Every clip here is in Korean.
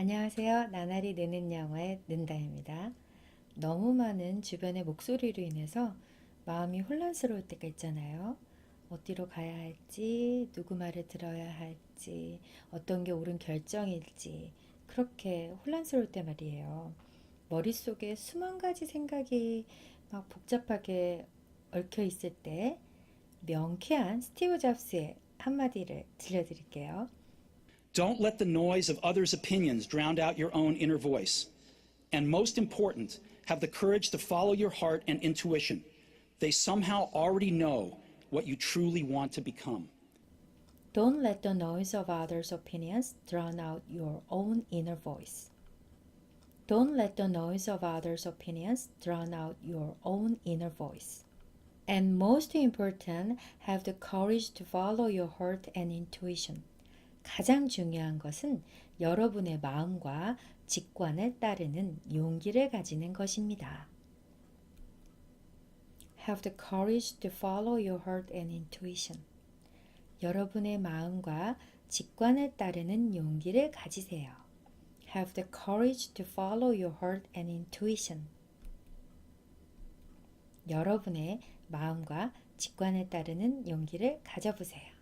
안녕하세요. 나날이 느는 영어의 는다입니다. 너무 많은 주변의 목소리로 인해서 마음이 혼란스러울 때가 있잖아요. 어디로 가야 할지, 누구 말을 들어야 할지, 어떤 게 옳은 결정일지, 그렇게 혼란스러울 때 말이에요. 머릿속에 수만 가지 생각이 막 복잡하게 얽혀 있을 때 명쾌한 스티브 잡스의 한마디를 들려드릴게요. Don't let the noise of others' opinions drown out your own inner voice. And most important, have the courage to follow your heart and intuition. They somehow already know what you truly want to become. Don't let the noise of others' opinions drown out your own inner voice. Don't let the noise of others' opinions drown out your own inner voice. And most important, have the courage to follow your heart and intuition. 가장 중요한 것은 여러분의 마음과 직관을 따르는 용기를 가지는 것입니다. Have the courage to follow your heart and intuition. 여러분의 마음과 직관을 따르는 용기를 가지세요. Have the courage to follow your heart and intuition. 여러분의 마음과 직관을 따르는 용기를 가져보세요.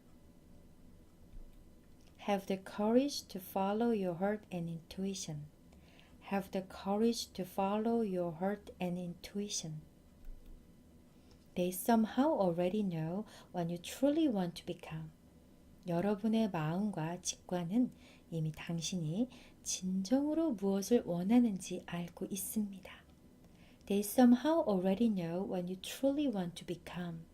Have the courage to follow your heart and intuition. Have the courage to follow your heart and intuition. They somehow already know what you truly want to become. 여러분의 마음과 직관은 이미 당신이 진정으로 무엇을 원하는지 알고 있습니다. They somehow already know what you truly want to become.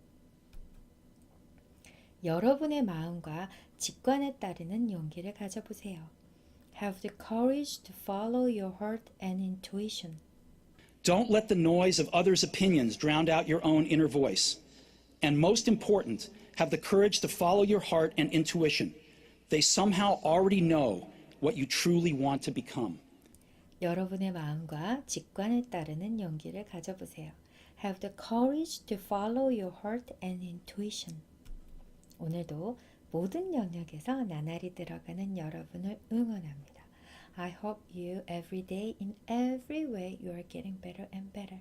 여러분의 마음과 직관에 따르는 용기를 가져보세요. Have the courage to follow your heart and intuition. Don't let the noise of others' opinions drown out your own inner voice. And most important, have the courage to follow your heart and intuition. They somehow already know what you truly want to become. 여러분의 마음과 직관에 따르는 용기를 가져보세요. Have the courage to follow your heart and intuition. 오늘도 모든 영역에서 나날이 들어가는 여러분을 응원합니다. I hope you every day in every way you are getting better and better.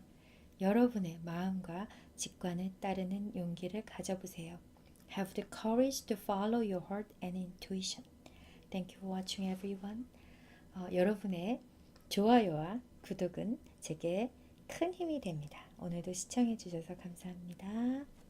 여러분의 마음과 직관을 따르는 용기를 가져보세요. Have the courage to follow your heart and intuition. Thank you for watching everyone. 어, 여러분의 좋아요와 구독은 제게 큰 힘이 됩니다. 오늘도 시청해 주셔서 감사합니다.